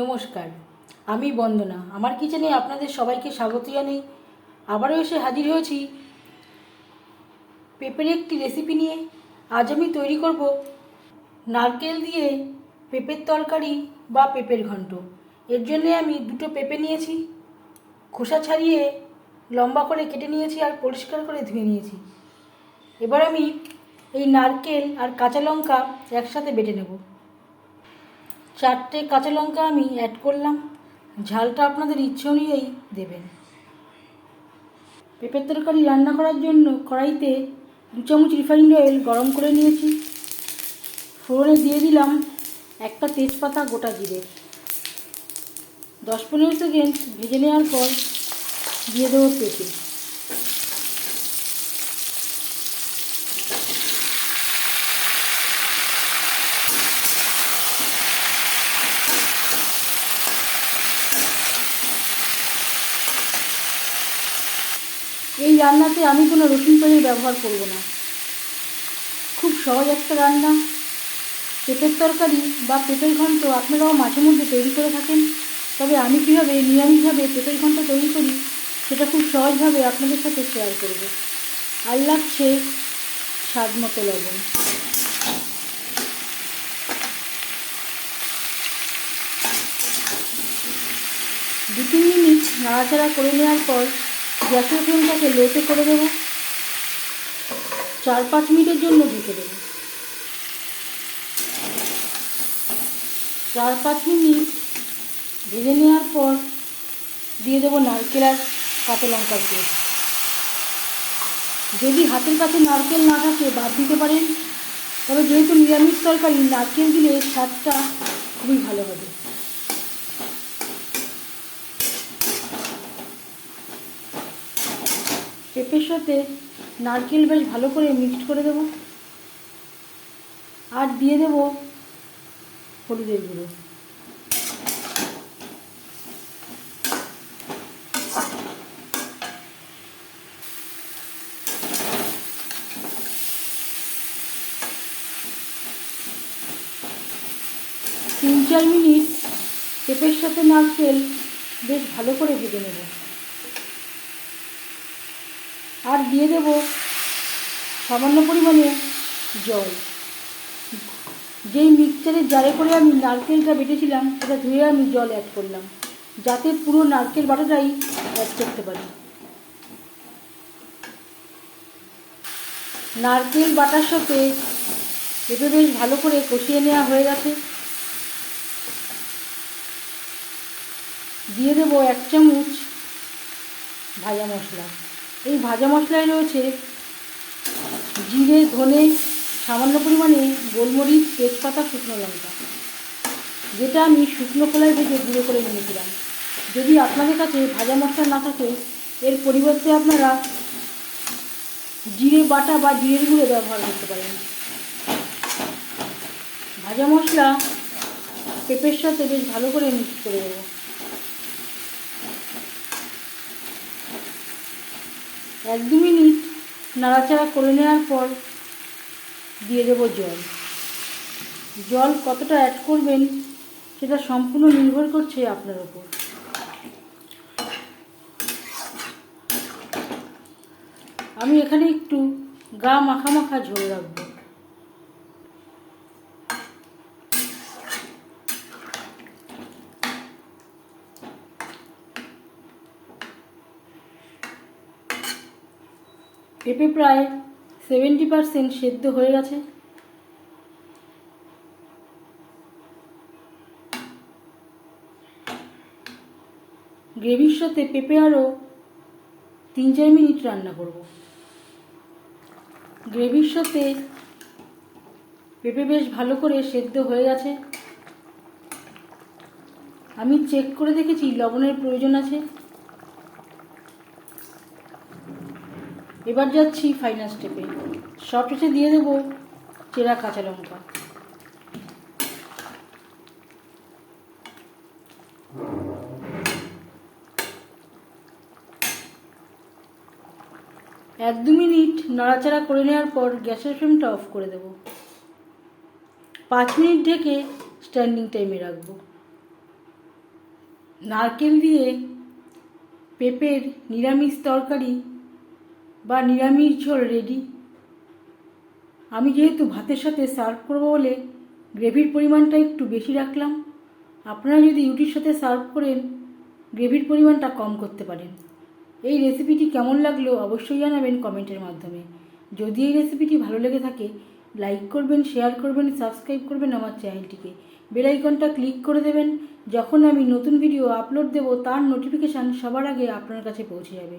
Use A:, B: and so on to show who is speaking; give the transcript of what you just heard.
A: নমস্কার, আমি বন্দনা। আমার কিচেনে আপনাদের সবাইকে স্বাগত জানাই। আবারও এসে হাজির হয়েছি পেঁপের একটি রেসিপি নিয়ে। আজ আমি তৈরি করব নারকেল দিয়ে পেঁপের তরকারি বা পেঁপের ঘন্ট। এর জন্য আমি দুটো পেঁপে নিয়েছি, খোসা ছাড়িয়ে লম্বা করে কেটে নিয়েছি আর পরিষ্কার করে ধুয়ে নিয়েছি। এবার আমি এই নারকেল আর কাঁচা লঙ্কা একসাথে বেটে নেব। চারটে কাঁচা লঙ্কা আমি অ্যাড করলাম। ঝালটা আপনাদের ইচ্ছে অনুযায়ী দেবেন। পেঁপের তরকারি রান্না করার জন্য কড়াইতে দু চামচ রিফাইন্ড অয়েল গরম করে নিয়েছি। ফোড়নে দিয়ে দিলাম একটা তেজপাতা গোটা জিরে। দশ পনেরো সেকেন্ড ভেজে নেওয়ার পর দিয়ে দেবো পেঁপে। এই রান্নাতে আমি কোনো রসুন পেঁয়াজের ব্যবহার করব না। খুব সহজ একটা রান্না। পেঁপের তরকারি বা পেঁপের ঘন্ট আপনারাও মাঝে মধ্যে তৈরি করে থাকেন। তবে আমি কীভাবে নিরামিষভাবে পেঁপের ঘন্ট তৈরি করি, সেটা খুব সহজভাবে আপনাদের সাথে শেয়ার করব। আর লাগছে স্বাদ মতো লবণ। দু তিন মিনিট নাড়াচাড়া করে নেওয়ার পর গ্যাসের ফ্লেমটাকে লোতে করে দেবো। চার পাঁচ মিনিটের জন্য ঢেকে দেবো। চার পাঁচ মিনিট ভেজে নেওয়ার পর দিয়ে দেবো নারকেল আর কাঁচা লঙ্কার পেস্ট যদি হাতের কাছে নারকেল না থাকে, বাদ দিতে পারেন। তবে যেহেতু নিরামিষ তরকারি, নারকেল দিলে স্বাদটা খুবই ভালো হবে। পেঁপের সাথে নারকেল বেশ ভালো করে মিক্সড করে দেব। আর দিয়ে দেব হলুদের গুঁড়ো। তিন চার মিনিট পেঁপের সাথে নারকেল বেশ ভালো করে ভেজে নেব। আর দিয়ে দেব সামান্য পরিমাণে জল। যেই মিক্সচারের জারে করে আমি নারকেলটা বেটেছিলাম সেটা ধুয়ে আমি জল অ্যাড করলাম, যাতে পুরো নারকেল বাটাটাই অ্যাড করতে পারি। নারকেল বাটার সাথে পেঁপে বেশ ভালো করে কষিয়ে নেওয়া হয়ে গেছে। দিয়ে দেবো এক চামচ ভাজা মশলা। এই ভাজা মশলায় রয়েছে জিরে, ধনে, সামান্য পরিমাণে গোলমরিচ, তেজপাতা, শুকনো লঙ্কা। যেটা আমি শুকনো কলায় ভেজে গুঁড়ো করে নিয়েছিলাম। যদি আপনাদের কাছে ভাজা মশলা না থাকে, এর পরিবর্তে আপনারা জিরে বাটা বা জিরের গুঁড়ো ব্যবহার করতে পারেন। ভাজা মশলা পেঁপের সাথে বেশ ভালো করে মিক্স করে দেবো এক দু মিনিট নাড়াচাড়া করে নেওয়ার পর দিয়ে দেবো জল। জল কতটা অ্যাড করবেন সেটা সম্পূর্ণ নির্ভর করছে আপনার ওপর আমি এখানে একটু গা মাখা মাখা ঝোল রাখব। পেঁপে প্রায় সেভেন্টি পারসেন্ট সেদ্ধ হয়ে গেছে। গ্রেভির সাথে পেঁপে আরও তিন চার মিনিট রান্না করব। গ্রেভির সাথে পেঁপে বেশ ভালো করে সেদ্ধ হয়ে গেছে। আমি চেক করে দেখেছি লবণের প্রয়োজন আছে। এবার যাচ্ছি ফাইনাল স্টেপে সব শেষে দিয়ে দেবো চেরা কাঁচা লঙ্কা। এক দু মিনিট নাড়াচাড়া করে নেওয়ার পর গ্যাসের ফ্লেমটা অফ করে দেব। পাঁচ মিনিট ঢেকে স্ট্যান্ডিং টাইমে রাখব। নারকেল দিয়ে পেঁপের নিরামিষ তরকারি বা নিরামিষ ঝোল রেডি আমি যেহেতু ভাতের সাথে সার্ভ করব বলে গ্রেভির পরিমাণটা একটু বেশি রাখলাম, আপনারা যদি রুটির সাথে সার্ভ করেন, গ্রেভির পরিমাণটা কম করতে পারেন। এই রেসিপিটি কেমন লাগল অবশ্যই জানাবেন কমেন্টের মাধ্যমে। যদি এই রেসিপিটি ভালো লেগে থাকে লাইক করবেন শেয়ার করবেন সাবস্ক্রাইব করবেন আমার চ্যানেলটিকে বেল আইকনটা ক্লিক করে দেবেন, যখন আমি নতুন ভিডিও আপলোড দেব, তার নোটিফিকেশান সবার আগে আপনার কাছে পৌঁছে যাবে।